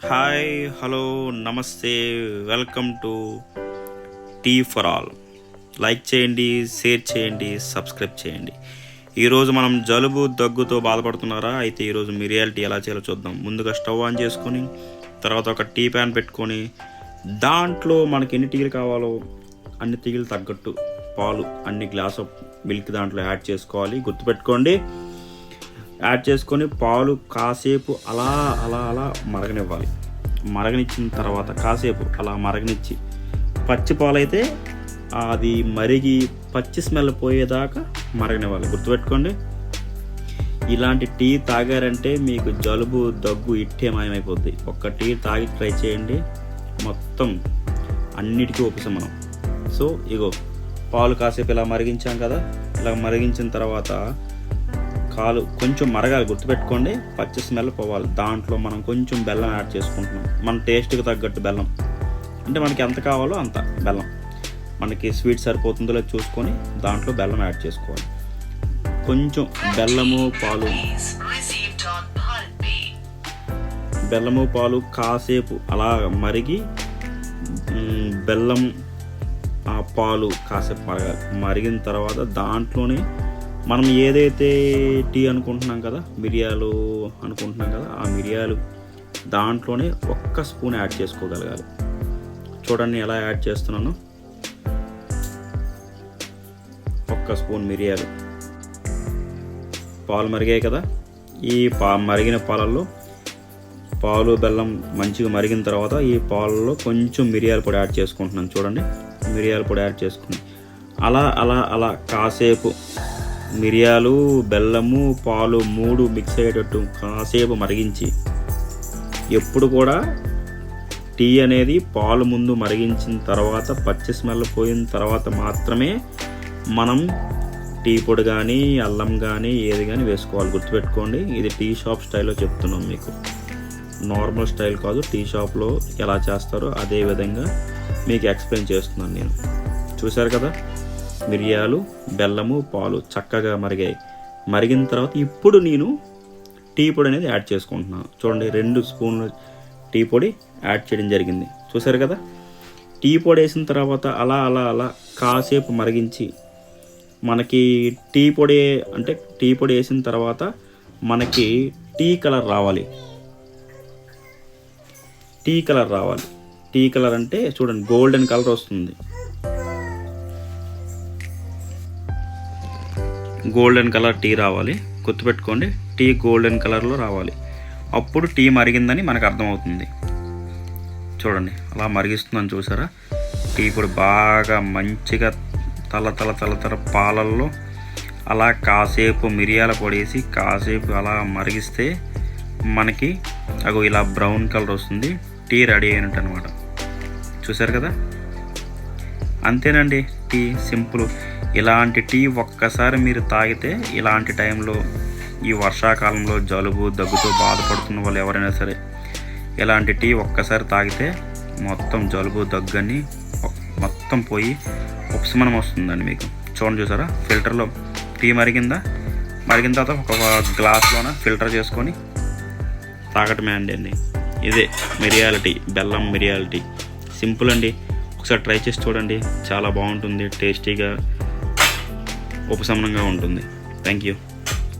Hi hello నమస్తే welcome to tea for all like చేయండి share చేయండి సబ్స్క్రైబ్ చేయండి. ఈరోజు మనం జలుబు దగ్గుతో బాధపడుతున్నారా? అయితే ఈరోజు మీ రియాలిటీ ఎలా చేయాలో చూద్దాం. ముందుగా స్టవ్ ఆన్ చేసుకొని తర్వాత ఒక టీ ప్యాన్ పెట్టుకొని దాంట్లో మనకి ఎన్ని టీలు కావాలో అన్ని టీలు తగ్గట్టు పాలు అన్ని గ్లాస్ ఆఫ్ మిల్క్ దాంట్లో యాడ్ చేసుకోవాలి. గుర్తుపెట్టుకోండి. యాడ్ చేసుకొని పాలు కాసేపు అలా అలా అలా మరగనివ్వాలి. మరగనిచ్చిన తర్వాత కాసేపు అలా మరగనిచ్చి పచ్చి పాలు అయితే అది మరిగి పచ్చి స్మెల్ పోయేదాకా మరగనివ్వాలి. గుర్తుపెట్టుకోండి. ఇలాంటి టీ తాగారంటే మీకు జలుబు దగ్గు ఇట్టే మాయమైపోద్ది. ఒక్క టీ తాగి ట్రై చేయండి. మొత్తం అన్నిటికీ ఉపశమనం. సో ఇగో పాలు కాసేపు ఇలా మరిగించాం కదా. ఇలా మరిగించిన తర్వాత కాలు కొంచెం మరగాలి గుర్తుపెట్టుకోండి. పచ్చి స్మెల్ పోవాలి. దాంట్లో మనం కొంచెం బెల్లం యాడ్ చేసుకుంటున్నాం. మన టేస్ట్కి తగ్గట్టు బెల్లం. అంటే మనకి ఎంత కావాలో అంత బెల్లం. మనకి స్వీట్ సరిపోతుందో చూసుకొని దాంట్లో బెల్లం యాడ్ చేసుకోవాలి. కొంచెం బెల్లము పాలు. బెల్లము పాలు కాసేపు అలా మరిగి బెల్లం ఆ పాలు కాసేపు మరగాలి. మరిగిన తర్వాత దాంట్లోనే మనం ఏదైతే టీ అనుకుంటున్నాం కదా మిరియాలు అనుకుంటున్నాం కదా ఆ మిరియాలు దాంట్లోనే ఒక్క స్పూన్ యాడ్ చేసుకోగలగాలి. చూడండి ఎలా యాడ్ చేస్తున్నాను. ఒక్క స్పూన్ మిరియాలు. పాలు మరిగాయి కదా. ఈ పా మరిగిన పాలల్లో పాలు బెల్లం మంచిగా మరిగిన తర్వాత ఈ పాలలో కొంచెం మిరియాల పొడి యాడ్ చేసుకుంటున్నాను. చూడండి మిరియాల పొడి యాడ్ చేసుకుని. అలా అలా అలా కాసేపు మిరియాలు బెల్లము పాలు మూడు మిక్స్ అయ్యేటట్టు కాసేపు మరిగించి ఎప్పుడు కూడా టీ అనేది పాలు ముందు మరిగించిన తర్వాత పచ్చి స్మెల్ పోయిన తర్వాత మాత్రమే మనం టీ పొడి కానీ అల్లం కానీ ఏది కానీ వేసుకోవాలి. గుర్తుపెట్టుకోండి ఇది టీ షాప్ స్టైల్లో చెప్తున్నాం మీకు. నార్మల్ స్టైల్ కాదు టీ షాప్లో ఎలా చేస్తారో అదే విధంగా మీకు ఎక్స్ప్లెయిన్ చేస్తున్నాను నేను. చూశారు కదా? మిరియాలు బెల్లము పాలు చక్కగా మరిగాయి. మరిగిన తర్వాత ఇప్పుడు నేను టీ పొడి అనేది యాడ్ చేసుకుంటున్నాను చూడండి రెండు స్పూన్లు టీ పొడి యాడ్ చేయడం జరిగింది. చూసారు కదా? టీ పొడి వేసిన తర్వాత అలా అలా అలా కాసేపు మరిగించి మనకి టీ పొడి అంటే టీ పొడి వేసిన తర్వాత మనకి టీ కలర్ రావాలి. టీ కలర్ రావాలి. టీ కలర్ అంటే చూడండి గోల్డెన్ కలర్ వస్తుంది. గోల్డెన్ కలర్ టీ రావాలి. గుర్తుపెట్టుకోండి టీ గోల్డెన్ కలర్లో రావాలి. అప్పుడు టీ మరిగిందని మనకు అర్థమవుతుంది. చూడండి అలా మరిగిస్తున్నాను చూసారా? టీ కూడా బాగా మంచిగా తల తల తల తల పాలల్లో అలా కాసేపు మిరియాల పొడేసి కాసేపు అలా మరిగిస్తే మనకి అగో ఇలా బ్రౌన్ కలర్ వస్తుంది. టీ రెడీ అయినట్టు అనమాట చూసారు కదా? అంతేనండి టీ సింపుల్. ఇలాంటి టీ ఒక్కసారి మీరు తాగితే ఇలాంటి టైంలో ఈ వర్షాకాలంలో జలుబు దగ్గుతో బాధపడుతున్న వాళ్ళు ఎవరైనా సరే ఇలాంటి టీ ఒక్కసారి తాగితే మొత్తం జలుబు దగ్గని మొత్తం పోయి ఉపశమనం వస్తుందండి మీకు. చూడండి చూసారా? ఫిల్టర్లో టీ మరిగిందా? మరిగిన తర్వాత ఒక గ్లాస్లోన ఫిల్టర్ చేసుకొని తాగటమే అండి అండి. ఇదే మిరియాల టీ బెల్లం మిరియాల టీ. సింపుల్ అండి. ఒకసారి ట్రై చేసి చూడండి. చాలా బాగుంటుంది టేస్టీగా ఉపశమనంగా ఉంటుంది. Thank you